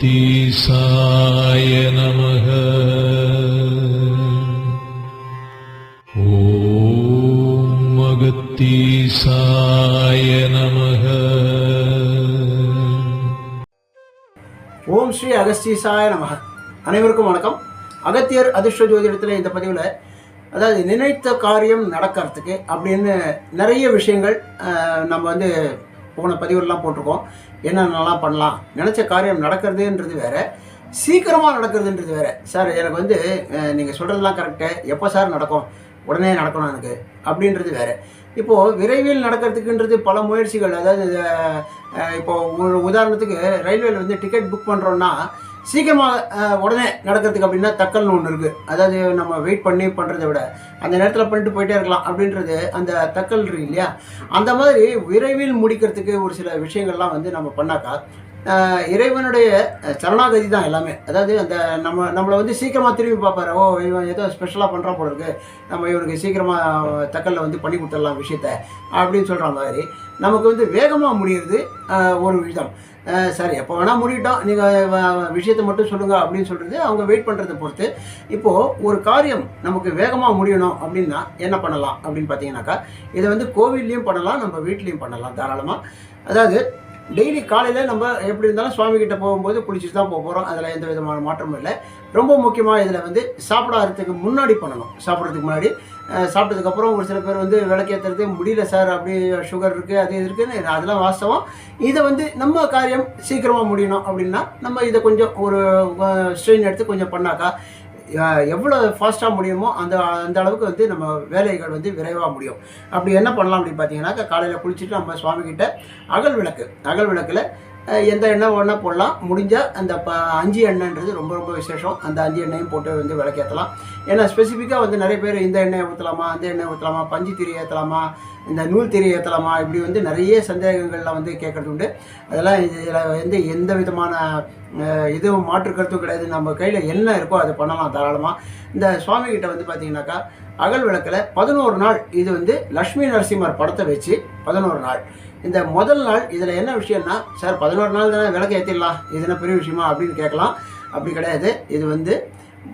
தீசாய நமக. ஓம் மகத்தீசாய நமக. ஓம் ஸ்ரீ அகஸ்தீசாய நமக. அனைவருக்கும் வணக்கம். அகத்தியர் அதிர்ஷ்ட ஜோதிடத்தில் இந்த பதிவில் அதாவது நினைத்த காரியம் நடக்கிறதுக்கு அப்படின்னு நிறைய விஷயங்கள் நம்ம வந்து போன பதிவுலாம் போட்டிருக்கோம். என்னென்னலாம் பண்ணலாம். நினச்ச காரியம் நடக்கிறதுன்றது வேறு. சீக்கிரமாக நடக்கிறதுன்றது வேறு. சார் எனக்கு வந்து நீங்கள் சொல்கிறதுலாம் கரெக்டு எப்போ சார் நடக்கும்? உடனே நடக்கணும் எனக்கு. அப்படின்றது வேறு. இப்போது விரைவில் நடக்கிறதுக்குன்றது பல முயற்சிகள். அதாவது இப்போது உதாரணத்துக்கு ரயில்வேல வந்து டிக்கெட் புக் பண்ணுறோன்னா சீக்கிரமாக உடனே நடக்கிறதுக்கு அப்படின்னா தக்கல்னு ஒன்று இருக்குது அதாவது நம்ம வெயிட் பண்ணி பண்ணுறதை விட அந்த நேரத்தில் பண்ணிட்டு போயிட்டே இருக்கலாம் அப்படின்றது அந்த தக்கல் இருக்கு இல்லையா? அந்த மாதிரி விரைவில் முடிக்கிறதுக்கு ஒரு சில விஷயங்கள்லாம் வந்து நம்ம பண்ணாக்கா இறைவனுடைய சரணாகதி தான் எல்லாமே. அதாவது அந்த நம்ம நம்மளை வந்து சீக்கிரமாக திரும்பி பார்ப்பாரு. ஓ இவன் ஏதோ ஸ்பெஷலாக பண்ணுறான் போல இருக்கு. நம்ம இவனுக்கு சீக்கிரமாக தக்கல்ல வந்து பண்ணி கொடுத்துடலாம் விஷயத்த அப்படின்னு சொல்கிற மாதிரி நமக்கு வந்து வேகமாக முடியுறது ஒரு விதம். சரி எப்போ வேணால் முடியட்டும். நீங்கள் விஷயத்தை மட்டும் சொல்லுங்கள் அப்படின்னு சொல்கிறது அவங்க வெயிட் பண்ணுறதை பொறுத்து. இப்போது ஒரு காரியம் நமக்கு வேகமாக முடியணும் அப்படின்னா என்ன பண்ணலாம் அப்படின்னு பார்த்தீங்கன்னாக்கா இதை வந்து கோவில்லையும் பண்ணலாம் நம்ம வீட்லேயும் பண்ணலாம் தாராளமாக அதாவது டெய்லி காலையில் நம்ம எப்படி இருந்தாலும் சுவாமிகிட்ட போகும்போது குளிச்சுட்டு தான் போக போகிறோம் அதில் எந்த விதமான மாற்றமும் இல்லை. ரொம்ப முக்கியமாக இதில் வந்து சாப்பிடாததுக்கு முன்னாடி பண்ணணும். சாப்பிட்றதுக்கு முன்னாடி சாப்பிட்டதுக்கப்புறம் ஒரு சில பேர் வந்து விளக்கேற்றுறது முடியல சார் அப்படி சுகர் இருக்குது அது இது இருக்குன்னு அதெல்லாம் வாஸ்தவம். இதை வந்து நம்ம காரியம் சீக்கிரமாக முடியணும் அப்படின்னா நம்ம இதை கொஞ்சம் ஒரு ஸ்ட்ரெயின் எடுத்து கொஞ்சம் பண்ணாக்கா எவ்வளோ ஃபாஸ்ட்டாக முடியுமோ அந்த அந்த அளவுக்கு வந்து நம்ம வேலைகள் வந்து விரைவாக முடியும். அப்படி என்ன பண்ணலாம் அப்படின்னு பார்த்தீங்கன்னாக்கா காலையில் குளிச்சுட்டு நம்ம சுவாமிகிட்ட அகல் விளக்கு. அகல் விளக்கில் எந்த எண்ணெய் வேணா போடலாம். முடிஞ்சால் அந்த ப அஞ்சு எண்ணெய்ன்றது ரொம்ப ரொம்ப விசேஷம். அந்த அஞ்சு எண்ணெயும் போட்டு வந்து விளக்கேற்றலாம் ஏன்னா ஸ்பெசிஃபிக்காக வந்து நிறைய பேர் இந்த எண்ணெயை ஊற்றலாமா அந்த எண்ணெய் ஊற்றலாமா பஞ்சு திரி ஏற்றலாமா இந்த நூல் திரி ஏற்றலாமா இப்படி வந்து நிறைய சந்தேகங்கள்லாம் வந்து கேட்குறது உண்டு. அதெல்லாம் இதில் வந்து எந்த விதமான இதுவும் மாற்று கருத்தும் கிடையாது. நம்ம கையில் என்ன இருக்கோ அதை பண்ணலாம் தாராளமாக இந்த சுவாமிகிட்ட வந்து பார்த்திங்கனாக்கா அகல் விளக்கில் பதினோரு நாள் இது வந்து லக்ஷ்மி நரசிம்மர் படத்தை வச்சு பதினோரு நாள். இந்த முதல் நாள் இதில் என்ன விஷயம்னா சார் பதினோரு நாள் தானே விளக்கு ஏற்றிடலாம் இது என்ன பெரிய விஷயமா? அப்படின்னு கேட்கலாம். அப்படி கிடையாது. இது வந்து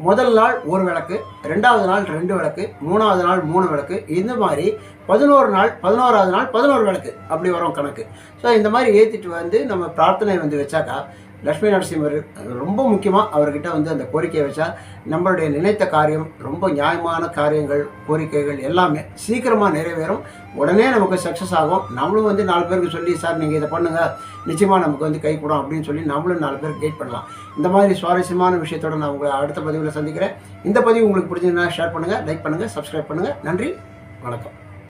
முதல் நாள் ஒரு விளக்கு ரெண்டாவது நாள் ரெண்டு விளக்கு மூணாவது நாள் மூணு விளக்கு. இந்த மாதிரி பதினோரு நாள் பதினோராவது நாள் பதினோரு விளக்கு அப்படி வரும் கணக்கு. ஸோ இந்த மாதிரி ஏற்றிட்டு வந்து நம்ம பிரார்த்தனை வந்து வச்சாக்கா லக்ஷ்மி நரசிம்மர் ரொம்ப முக்கியமாக அவர்கிட்ட வந்து அந்த கோரிக்கையை வச்சா நம்மளுடைய நினைத்த காரியம் ரொம்ப நியாயமான காரியங்கள் கோரிக்கைகள் எல்லாமே சீக்கிரமாக நிறைவேறும். உடனே நமக்கு சக்ஸஸ் ஆகும். நம்மளும் வந்து நாலு பேருக்கு சொல்லி சார் நீங்கள் இதை பண்ணுங்கள் நிச்சயமாக நமக்கு வந்து கை கூடும் அப்படின்னு சொல்லி நம்மளும் நாலு பேருக்கு கைட் பண்ணலாம். இந்த மாதிரி சுவாரஸ்யமான விஷயத்தோட நான் உங்களை அடுத்த பதிவில் சந்திக்கிறேன். இந்த பதிவு உங்களுக்கு பிடிச்சதுன்னா ஷேர் பண்ணுங்கள் லைக் பண்ணுங்கள் சப்ஸ்கிரைப் பண்ணுங்கள் நன்றி வணக்கம்.